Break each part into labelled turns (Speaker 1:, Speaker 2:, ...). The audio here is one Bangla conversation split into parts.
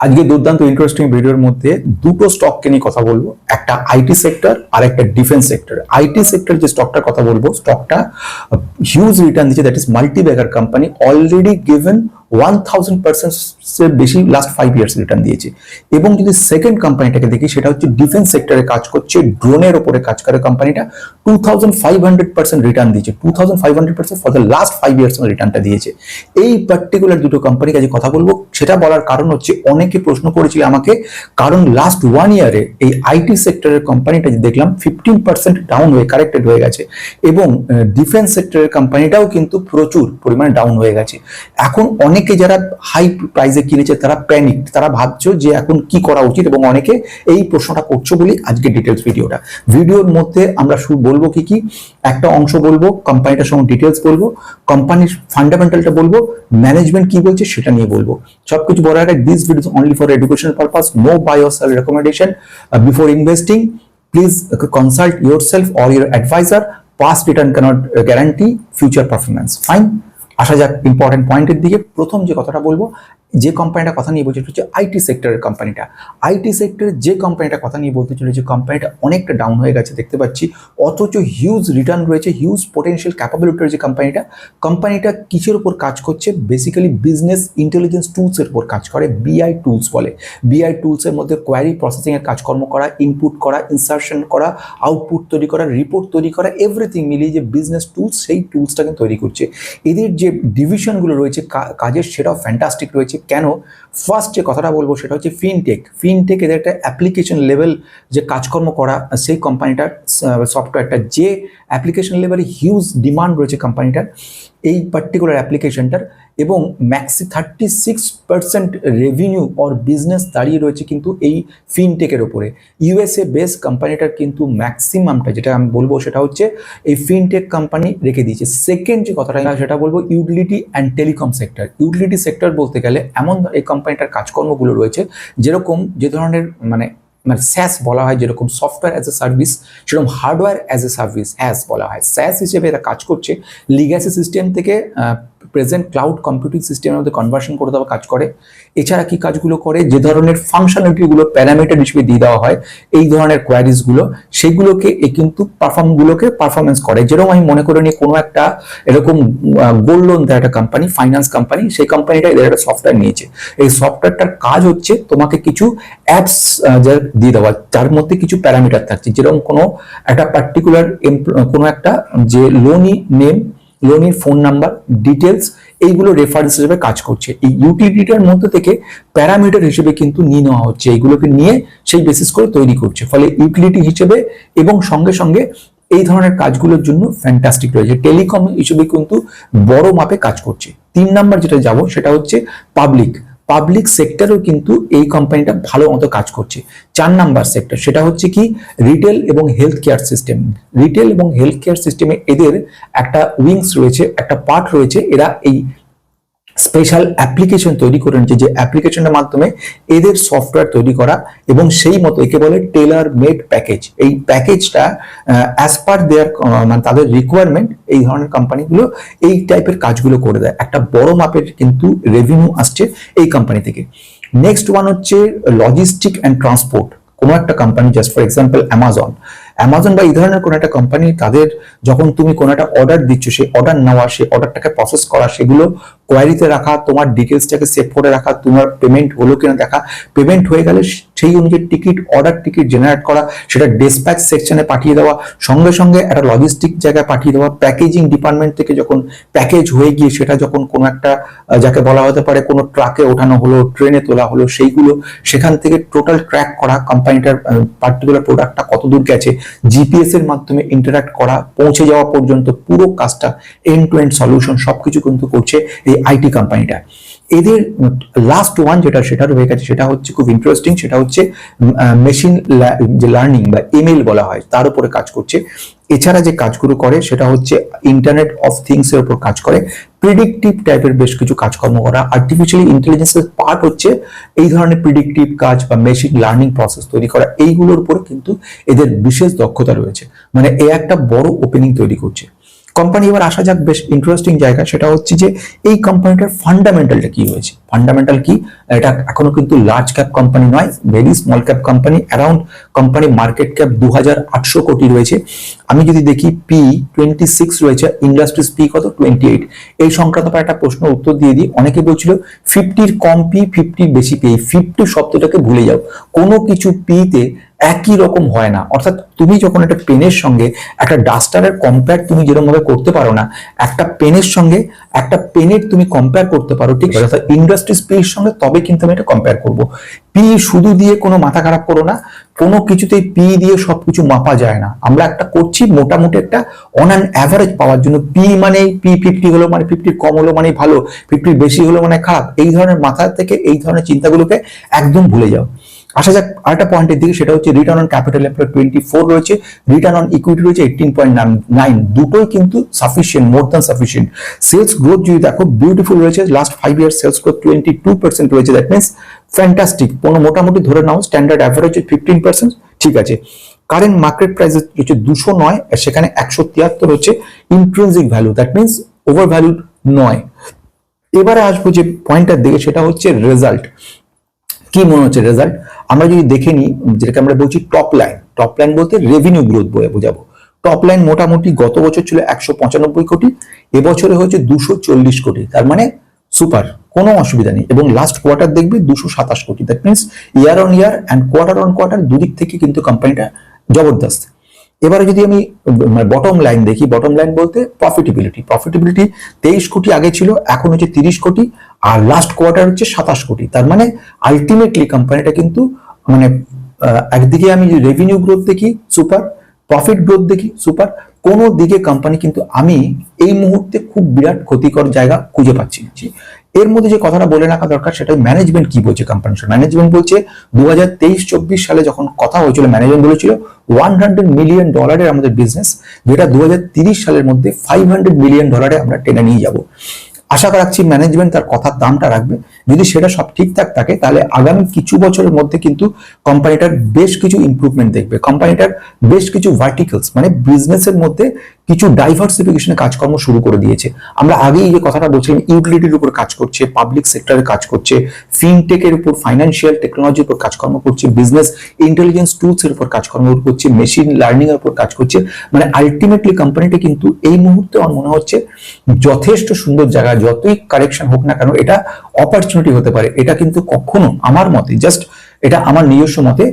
Speaker 1: আজকে দুর্দান্ত ইন্টারেস্টিং ভিডিওর মধ্যে দুটো স্টককে নিয়ে কথা বলব। একটা আইটি সেক্টর আর একটা ডিফেন্স সেক্টর আইটি সেক্টর যে স্টকটার কথা বলব স্টকটা হিউজ রিটার্ন দিচ্ছে that is multi bagger company already given one thousand পার্সেন্টের বেশি লাস্ট ফাইভ ইয়ার্স রিটার্ন দিয়েছে। এবং যদি সেকেন্ড কোম্পানিটাকে দেখি, সেটা হচ্ছে ডিফেন্স সেক্টরে কাজ করছে ড্রোনের ওপরে কাজ করে কোম্পানিটা two thousand five hundred percent return দিয়েছে। Two thousand five hundred percent for the last five years রিটার্নটা দিয়েছে। এই পার্টিকুলার দুটো কোম্পানির কাছে কথা বলব। সেটা বলার কারণ হচ্ছে, অনেকে প্রশ্ন করেছিল আমাকে, কারণ লাস্ট ওয়ান ইয়ারে এই আইটি সেক্টরের কোম্পানিটা দেখলাম ফিফটিন পার্সেন্ট ডাউন হয়ে কারেক্টেড হয়ে গেছে। এবং ডিফেন্স সেক্টরের কোম্পানিটাও কিন্তু প্রচুর পরিমাণে ডাউন হয়ে গেছে। এখন অনেকে যারা হাই প্রাইসে কিনেছে, তারা প্যানিক তারা ভাবছ যে এখন কি করা উচিত এবং অনেকে এই প্রশ্নটা করছ বলি আজকে ডিটেলস ভিডিওটা ভিডিওর মধ্যে আমরা বলব কি কি? একটা অংশ বলব কোম্পানিটার সঙ্গে ডিটেলস বলব কোম্পানির ফান্ডামেন্টালটা বলব ম্যানেজমেন্ট কি বলছে সেটা নিয়ে বলব। সবকিছু বলার আগে this video only for educational purpose no buy or sell recommendation before investing please consult yourself or your advisor past return cannot guarantee future performance fine আসা যাক ইম্পর্টেন্ট পয়েন্টের দিকে। প্রথম যে কথাটা বলব যে কোম্পানিটা কথা নিয়ে বলছে হচ্ছে আইটি সেক্টরের কোম্পানিটা আইটি সেক্টরের যে কোম্পানিটা কথা নিয়ে বলতে চলেছে কোম্পানিটা অনেকটা ডাউন হয়ে গেছে দেখতে পাচ্ছি। অথচ হিউজ রিটার্ন রয়েছে হিউজ পোটেনশিয়াল ক্যাপাবিলিটির যে কোম্পানিটা কোম্পানিটা কিসের উপর কাজ করছে? বেসিক্যালি বিজনেস ইন্টেলিজেন্স টুলসের উপর কাজ করে বিআই টুলস বলে। বিআই টুলসের মধ্যে কোয়ারি প্রসেসিংয়ের কাজকর্ম করা ইনপুট করা ইনসার্শন করা আউটপুট তৈরি করা রিপোর্ট তৈরি করা এভরিথিং মিলিয়ে যে বিজনেস টুলস সেই টুলসটাকে তৈরি করছে। এদের যে ডিভিশনগুলো রয়েছে কাজের সেটাও ফ্যান্টাস্টিক রয়েছে। কেন ফার্স্ট যে কথাটা বলব সেটা হচ্ছে ফিনটেক ফিনটেক এদের একটা অ্যাপ্লিকেশন লেভেল যে কাজকর্ম করা, সেই কোম্পানিটার সফটওয়্যারটা যে অ্যাপ্লিকেশন লেভেলে হিউজ ডিমান্ড রয়েছে কোম্পানিটার এই পার্টিকুলার অ্যাপ্লিকেশনটার এবং maxi thirty six percent revenue or business দাঁড়িয়ে রয়েছে কিন্তু এই ফিনটেকের ওপরে। ইউএসএ বেস কোম্পানিটার কিন্তু ম্যাক্সিমামটা যেটা আমি বলব সেটা হচ্ছে এই ফিনটেক কোম্পানি রেখে দিয়েছে। সেকেন্ড যে কথাটা সেটা বলব utility and telecom sector utility sector বলতে গেলে এমন এই কোম্পানিটার কাজকর্মগুলো রয়েছে যেরকম যে ধরনের মানে মানে স্যাস বলা হয় যেরকম সফটওয়্যার অ্যাজ এ সার্ভিস সেরকম hardware as a service as বলা হয়। স্যাস হিসেবে এরা কাজ করছে। লিগ্যাসি সিস্টেম থেকে প্রেজেন্ট ক্লাউড কম্পিউটিং সিস্টেমের মধ্যে কনভার্সন করে দেওয়া কাজ করে। এছাড়া কি কাজগুলো করে? যে ধরনের ফাংশনালিটিগুলো প্যারামিটার হিসেবে দিয়ে দেওয়া হয়, এই ধরনের কোয়ারিজগুলো সেগুলোকে এ কিন্তু পারফর্মগুলোকে পারফরমেন্স করে। যেরকম আমি মনে করে নিই, কোনো একটা এরকম গোল্ড লোন দেয় একটা কোম্পানি ফাইন্যান্স কোম্পানি সেই কোম্পানিটা এদের একটা সফটওয়্যার নিয়েছে। এই সফটওয়্যারটার কাজ হচ্ছে তোমাকে কিছু অ্যাপস দিয়ে দেওয়া, যার মধ্যে কিছু প্যারামিটার থাকছে। যেরকম কোনো একটা পার্টিকুলার কোনো একটা যে লোনই নেম লোনের ফোন নাম্বার ডিটেলস এইগুলো রেফারেন্স হিসেবে কাজ করছে। এই ইউটিলিটিটার মধ্যে থেকে প্যারামিটার হিসেবে কিন্তু নিয়ে নেওয়া হচ্ছে। এইগুলোকে নিয়ে সেই বেসিস করে তৈরি করছে। ফলে ইউটিলিটি হিসেবে এবং সঙ্গে সঙ্গে এই ধরনের কাজগুলোর জন্য ফ্যান্টাস্টিক রয়েছে। টেলিকম হিসেবে কিন্তু বড় মাপে কাজ করছে। তিন নাম্বার যেটা যাব সেটা হচ্ছে পাবলিক পাবলিক সেক্টরেও কিন্তু এই কোম্পানিটা ভালো মতো কাজ করছে। চার নাম্বার সেক্টর সেটা হচ্ছে কি রিটেল এবং হেলথ কেয়ার সিস্টেম রিটেল এবং হেলথ কেয়ার সিস্টেমে এদের একটা উইংস রয়েছে, একটা পার্ট রয়েছে, এরা এই স্পেশাল অ্যাপ্লিকেশন তৈরি করে নিচ্ছে যে অ্যাপ্লিকেশনের মাধ্যমে এদের সফটওয়্যার তৈরি করা এবং সেই মতো একে বলে টেলার মেড প্যাকেজ এই প্যাকেজটা অ্যাজ পার দেয়ার মানে তাদের রিকোয়ারমেন্ট এই ধরনের কোম্পানিগুলো এই টাইপের কাজগুলো করে দেয়। একটা বড় মাপের কিন্তু রেভিনিউ আসছে এই কোম্পানি থেকে। নেক্সট ওয়ান হচ্ছে লজিস্টিক অ্যান্ড ট্রান্সপোর্ট কোনো একটা company just for example Amazon Amazon বা এই ধরনের কোনো একটা কোম্পানি তাদের যখন তুমি কোনো একটা অর্ডার দিচ্ছ, সেই অর্ডার নেওয়া, সেই অর্ডারটাকে প্রসেস করা, সেগুলো কোয়ারিতে রাখা, তোমার ডিটেলসটাকে সেভ করে রাখা, তোমার পেমেন্ট হলো কিনা দেখা পেমেন্ট হয়ে গেলে সেই অনুযায়ী টিকিট অর্ডার টিকিট জেনারেট করা, সেটা ডেসপ্যাচ সেকশনে পাঠিয়ে দেওয়া, সঙ্গে সঙ্গে একটা লজিস্টিক জায়গায় পাঠিয়ে দেওয়া প্যাকেজিং ডিপার্টমেন্ট থেকে যখন প্যাকেজ হয়ে গিয়ে সেটা যখন কোনো একটা যাকে বলা হতে পারে কোনো ট্রাকে ওঠানো হলো ট্রেনে তোলা হলো, সেইগুলো সেখান থেকে টোটাল ট্র্যাক করা কোম্পানিটার পার্টিকুলার প্রোডাক্টটা কত দূর গেছে জিপিএস এর মাধ্যমে ইন্টারাক্ট করা, পৌঁছে যাওয়া পর্যন্ত পুরো কাজটা এন্ড টু এন্ড সলিউশন সবকিছু কিন্তু করছে এই আইটি কোম্পানিটা এদের লাস্ট ওয়ান যেটা সেটা রয়ে গেছে, সেটা হচ্ছে খুব ইন্টারেস্টিং সেটা হচ্ছে মেশিন যে লার্নিং বা ইমেল বলা হয়, তার উপরে কাজ করছে। এছাড়া যে কাজগুলো করে, সেটা হচ্ছে ইন্টারনেট অফ থিংস এর উপর কাজ করে। প্রিডিকটিভ টাইপের বেশ কিছু কাজকর্ম করা। আর্টিফিশিয়াল ইন্টেলিজেন্সের পার্ট হচ্ছে এই ধরনের প্রিডিকটিভ কাজ বা মেশিন লার্নিং প্রসেস তৈরি করা। এইগুলোর উপর কিন্তু এদের বিশেষ দক্ষতা রয়েছে। মানে এ একটা বড় ওপেনিং তৈরি করছে। কোম্পানি এবার আসা যাক, বেশ ইন্টারেস্টিং জায়গা। সেটা হচ্ছে যে, এই কোম্পানিটার ফান্ডামেন্টালটা কি হয়েছে ফান্ডামেন্টাল কি? এটা এখনও কিন্তু লার্জ ক্যাপ কোম্পানি নয় very small cap company around company market cap দু হাজার আটশো কোটি রয়েছে। আমি যদি দেখি পি টোয়েন্টি সিক্স রয়েছে ইন্ডাস্ট্রিজ পি কত? টোয়েন্টি এইট এই সংক্রান্ত একটা প্রশ্ন উত্তর দিয়ে দিই। অনেকে বলছিল ফিফটির কম পি ফিফটির বেশি পি ফিফটি শব্দটাকে ভুলে যাও। কোনো কিছু পিতে একই রকম হয় না। অর্থাৎ তুমি যখন একটা পেনের সঙ্গে একটা ডাস্টারের কম্পেয়ার তুমি যেরকম ভাবে করতে পারো না একটা পেনের সঙ্গে একটা পেনের তুমি কম্পেয়ার করতে পারো ঠিক আছে অর্থাৎ ইন্ডাস্ট্রিজ পির সঙ্গে তবে কিন্তু আমি এটা কম্পেয়ার করব। পি শুধু দিয়ে কোনো মাথা খারাপ করো না কোনো কিছুতেই পি দিয়ে সবকিছু মাপা যায় না। আমরা একটা করছি মোটামুটি একটা অন অ্যান অ্যাভারেজ পাওয়ার জন্য। পি মানে পি ফিফটি হলো মানে ফিফটির কম হলো মানে ভালো ফিফটির বেশি হলো মানে খারাপ। এই ধরনের মাথা থেকে এই ধরনের চিন্তাগুলোকে একদম ভুলে যাও। আসা যাক, আরেকটা পয়েন্টের দিকে, সেটা হচ্ছে return on capital employ twenty four রয়েছে। রিটার্ন অন ইকুইটি রয়েছে এইটিন পয়েন্ট নাইন দুটোই কিন্তু sufficient more than sufficient sales growth যদি দেখো বিউটিফুল রয়েছে। Last five year sales growth twenty two percent রয়েছে। দ্যাট মিনস ফ্যান্টাস্টিক কোনো মোটামুটি ধরে নাও স্ট্যান্ডার্ড অ্যাভারেজ ফিফটিন পার্সেন্ট ঠিক আছে। কারেন্ট মার্কেট প্রাইস হচ্ছে দুশো নয়, আর সেখানে একশো তিয়াত্তর হচ্ছে intrinsic value that means over value নয়। এবারে আসব যে পয়েন্টটার দিকে, সেটা হচ্ছে রেজাল্ট কি মনে হচ্ছে রেজাল্ট আমরা যদি দেখে নিই, যেটাকে আমরা বলছি টপ লাইন টপ লাইন বলতে রেভিনিউ গ্রোথ বলে বোঝাবো। টপ লাইন মোটামুটি গত বছর ছিল একশো পঁচানব্বই কোটি, এবছরে হয়েছে দুশো চল্লিশ কোটি, তার মানে সুপার কোনো অসুবিধা নেই। এবং লাস্ট কোয়ার্টার দেখবে দুশো সাতাশ কোটি that means year on year and quarter on quarter দুদিক থেকে কিন্তু কোম্পানিটা জবরদস্ত। এবারে যদি আমি বটম লাইন দেখি বটম লাইন বলতে প্রফিটেবিলিটি প্রফিটেবিলিটি তেইশ কোটি আগে ছিল, এখন হচ্ছে তিরিশ কোটি, আর লাস্ট কোয়ার্টার হচ্ছে সাতাশ কোটি তার মানে আলটিমেটলি কোম্পানিটা কিন্তু মানে একদিকে আমি রেভিনিউ গ্রোথ দেখি সুপার প্রফিট গ্রোথ দেখি সুপার কোনো দিকে কোম্পানি কিন্তু আমি এই মুহূর্তে খুব বিরাট ক্ষতিকর জায়গা খুঁজে পাচ্ছি। এর মধ্যে যে কথাটা বলে রাখা দরকার সেটা ম্যানেজমেন্ট কি বলছে কোম্পানি ম্যানেজমেন্ট বলছে দু হাজার তেইশ চব্বিশ সালে যখন কথা হয়েছিল ম্যানেজমেন্ট বলেছিল ওয়ান হান্ড্রেড মিলিয়ন ডলারের আমাদের বিজনেস যেটা দু সালের মধ্যে ফাইভ হান্ড্রেড মিলিয়ন ডলারে আমরা টেনে নিয়ে যাব। আশা রাখছি ম্যানেজমেন্ট তার কথার দামটা রাখবে। যদি সেটা সব ঠিকঠাক থাকে, তাহলে আগামী কিছু বছরের মধ্যে কিন্তু কোম্পানিটার বেশ কিছু ইমপ্রুভমেন্ট দেখবে। কোম্পানিটার বেশ কিছু ভার্টিকেলস মানে বিজনেসের মধ্যে কিছু ডাইভার্সিফিকেশনের কাজকর্ম শুরু করে দিয়েছে। আমরা আগেই যে কথাটা বলছিলাম ইউটিলিটির উপর কাজ করছে পাবলিক সেক্টরে কাজ করছে ফিনটেকের উপর ফাইন্যান্সিয়াল টেকনোলজির উপর কাজকর্ম করছে বিজনেস ইন্টেলিজেন্স টুলস এর উপর কাজকর্ম করছে মেশিন লার্নিং এর উপর কাজ করছে। মানে আলটিমেটলি কোম্পানিটা কিন্তু এই মুহূর্তে আমার মনে হচ্ছে যথেষ্ট সুন্দর জায়গা, যতই কারেকশন হোক না কেন, এটা অপরচুনিটি হতে পারে, এটা কিন্তু কখনো আমার মতে জাস্ট এটা আমার নিজস্ব মতে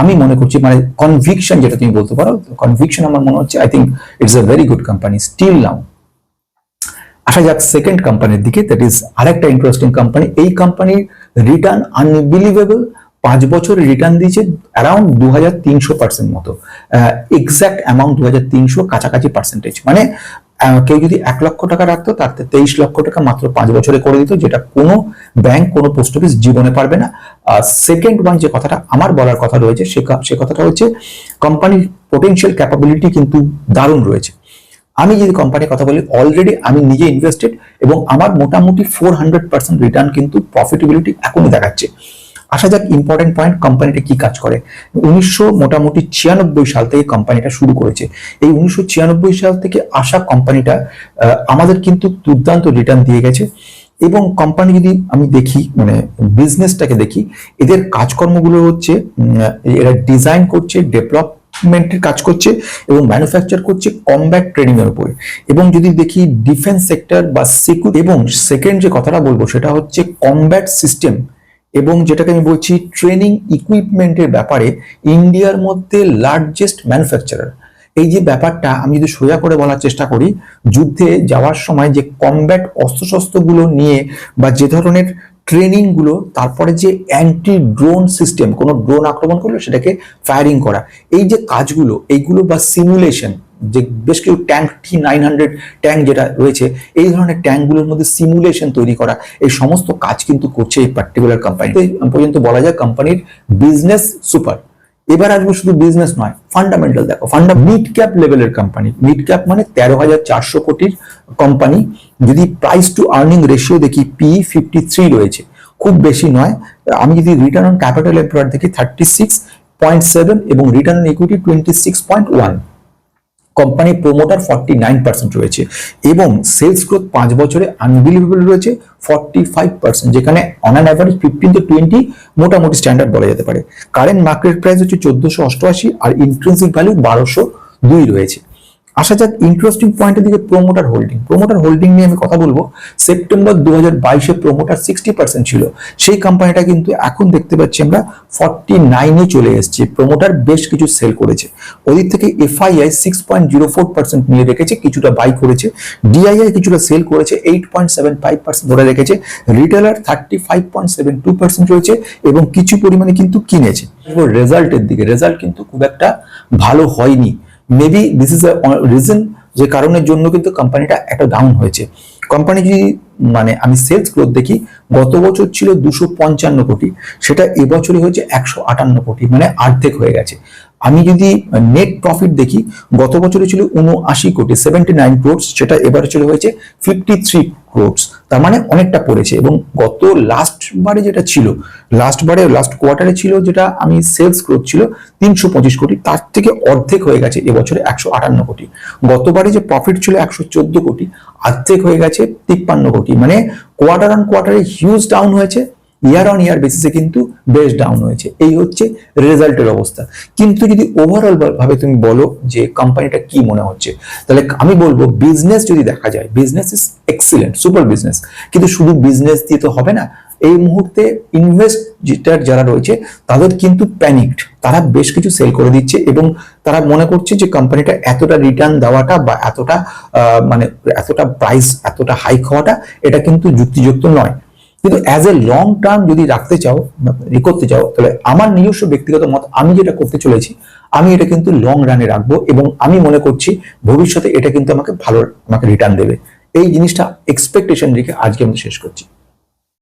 Speaker 1: আমি মনে করছি মানে কনভিকশন যেটা তুমি বলতে পারো কনভিকশন আমার মনে হচ্ছে I think it's a very good company still now আসা যাক সেকেন্ড কোম্পানির দিকে দ্যাট ইজ আরেকটা ইন্টারেস্টিং কোম্পানি এই কোম্পানির রিটার্ন আনবিলিভেবল পাঁচ বছর রিটার্ন দিয়েছে অ্যারাউন্ড দু হাজার তিনশো পার্সেন্ট মতো এক্সাক্ট অ্যামাউন্ট দু হাজার তিনশো কাছাকাছি পার্সেন্টেজ মানে কেউ যদি এক লক্ষ টাকা রাখতো, তার তেইশ লক্ষ টাকা মাত্র পাঁচ বছরে করে দিত, যেটা কোনো ব্যাংক কোনো পোস্ট অফিস জীবনে পারবে না। সেকেন্ড ওয়ান যে কথাটা আমার বলার কথা রয়েছে, সে কথাটা হচ্ছে কোম্পানির পোটেনশিয়াল ক্যাপাবিলিটি কিন্তু দারুণ রয়েছে। আমি যদি কোম্পানির কথা বলি অলরেডি আমি নিজে ইনভেস্টেড এবং আমার মোটামুটি ফোর হান্ড্রেড পার্সেন্ট রিটার্ন কিন্তু প্রফিটেবিলিটি এখনই দেখাচ্ছে। আসা যাক ইম্পর্টেন্ট পয়েন্ট কোম্পানিটা কি কাজ করে। উনিশশো মোটামুটি ছিয়ানব্বই সাল থেকে কোম্পানিটা শুরু করেছে। এই উনিশশো ছিয়ানব্বই সাল থেকে আসা কোম্পানিটা আমাদের কিন্তু দুর্দান্ত রিটার্ন দিয়ে গেছে। এবং কোম্পানি যদি আমি দেখি মানে বিজনেসটাকে দেখি, এদের কাজকর্মগুলো হচ্ছে এরা ডিজাইন করছে ডেভেলপমেন্টের কাজ করছে এবং ম্যানুফ্যাকচার করছে কমব্যাট ট্রেনিং এর উপরে। এবং যদি দেখি ডিফেন্স সেক্টর বা সিকিউর এবং সেকেন্ড যে কথাটা বলব, সেটা হচ্ছে কমব্যাট সিস্টেম এবং যেটাকে আমি বলছি ট্রেনিং ইকুইপমেন্টের ব্যাপারে ইন্ডিয়ার মধ্যে লার্জেস্ট ম্যানুফ্যাকচারার এই যে ব্যাপারটা আমি যদি সোজা করে বলার চেষ্টা করি, যুদ্ধে যাওয়ার সময় যে কমব্যাট অস্ত্রশস্ত্রগুলো নিয়ে বা যে ধরনের ট্রেনিংগুলো তারপরে যে অ্যান্টি ড্রোন সিস্টেম কোনো ড্রোন আক্রমণ করল সেটাকে ফায়ারিং করা। এই যে কাজগুলো, এইগুলো বা সিমুলেশন যে বেশ কিছু tank T nine hundred tank যেটা রয়েছে, এই ধরনের ট্যাঙ্কগুলোর মধ্যে সিমুলেশন তৈরি করা, এই সমস্ত কাজ কিন্তু করছে এই পার্টিকুলার কোম্পানি পর্যন্ত বলা যায় কোম্পানির বিজনেস সুপার এবার আসব শুধু বিজনেস নয় ফান্ডামেন্টাল দেখো ফান্ডা মিড ক্যাপ লেভেলের কোম্পানি মিড ক্যাপ মানে তেরো হাজার চারশো কোটির কোম্পানি যদি প্রাইস টু আর্নিং রেশিও দেখি পি ফিফটি থ্রি রয়েছে। খুব বেশি নয়, আমি যদি রিটার্ন অন ক্যাপিটাল এমপ্লয়ার দেখি থার্টি সিক্স পয়েন্ট সেভেন এবং return on equity twenty six point one company promoter forty nine percent রয়েছে এবং সেলস গ্রোথ পাঁচ বছরে আনবিলিভেবল রয়েছে ফর্টি ফাইভ পার্সেন্ট যেখানে on an average fifteen to twenty মোটামুটি স্ট্যান্ডার্ড বলা যেতে পারে। কারেন্ট মার্কেট প্রাইস হচ্ছে চোদ্দোশো অষ্টআশি আর ইন্ট্রেন্সিক ভ্যালু বারোশো দুই রয়েছে। আসা যাক ইন্টারেস্টিং পয়েন্টের দিকে প্রোমোটার হোল্ডিং প্রোমোটার হোল্ডিং নিয়ে আমি কথা বলব। সেপ্টেম্বর দু হাজার বাইশে প্রোমোটার সিক্সটি পার্সেন্ট ছিল। সেই কোম্পানিটা কিন্তু এখন দেখতে পাচ্ছি আমরা ফর্টি নাইনে চলে এসেছে। প্রোমোটার বেশ কিছু সেল করেছে। ওদিক থেকে FII six point zero four percent নিয়ে রেখেছে, কিছুটা বাই করেছে। ডিআইআই কিছুটা সেল করেছে eight point seven five percent ধরে রেখেছে। Retailer thirty five point seven two percent রয়েছে এবং কিছু পরিমাণে কিন্তু কিনেছে। রেজাল্টের দিকে রেজাল্ট কিন্তু খুব একটা ভালো হয়নি। মেবি দিস ইজ রিজন যে কারণের জন্য কিন্তু কোম্পানিটা একটা ডাউন হয়েছে। কোম্পানি যদি মানে আমি সেলস গ্রোথ দেখি, গত বছর ছিল দুশো পঞ্চান্ন কোটি, সেটা এবছরই হয়েছে একশো আটান্ন কোটি মানে আর্ধেক হয়ে গেছে। আমি যদি নেট প্রফিট দেখি, গত বছরে ছিল উনআশি কোটি সেভেন্টি নাইন ক্রোডস সেটা এবার চলে হয়েছে ফিফটি থ্রি ক্রোডস তার মানে অনেকটা পড়েছে এবং গত লাস্ট বারে যেটা ছিল লাস্ট বারে লাস্ট কোয়ার্টারে ছিল যেটা আমি সেলস গ্রোথ ছিল তিনশো পঁচিশ কোটি, তার থেকে অর্ধেক হয়ে গেছে এবছরে একশো আটান্ন কোটি। গতবারে যে প্রফিট ছিল একশো চোদ্দ কোটি অর্ধেক হয়ে গেছে তিপ্পান্ন কোটি মানে কোয়ার্টার অন কোয়ার্টারে হিউজ ডাউন হয়েছে। ইয়ার অন ইয়ার বেসিসে কিন্তু বেশ ডাউন হয়েছে। এই হচ্ছে রেজাল্টের অবস্থা। কিন্তু যদি ওভারঅল ভাবে তুমি বলো যে কোম্পানিটা কি মনে হচ্ছে, তাহলে আমি বলব বিজনেস যদি দেখা যায় business is excellent super business কিন্তু শুধু বিজনেস দিয়ে তো হবে না, এই মুহূর্তে ইনভেস্টার যারা রয়েছে, তাদের কিন্তু প্যানিকড তারা বেশ কিছু সেল করে দিচ্ছে এবং তারা মনে করছে যে কোম্পানিটা এতটা রিটার্ন দেওয়াটা বা এতটা মানে এতটা প্রাইস এতটা হাইক হওয়াটা, এটা কিন্তু যুক্তিযুক্ত নয়। কিন্তু অ্যাজ এ লং টার্ম যদি রাখতে চাও, ই করতে চাও, তাহলে আমার নিজস্ব ব্যক্তিগত মত, আমি যেটা করতে চলেছি, আমি এটা কিন্তু লং রানে রাখব এবং আমি মনে করছি ভবিষ্যতে এটা কিন্তু আমাকে ভালো, আমাকে রিটার্ন দেবে। এই জিনিসটা এক্সপেকটেশন রেখে আজকে আমি শেষ করছি।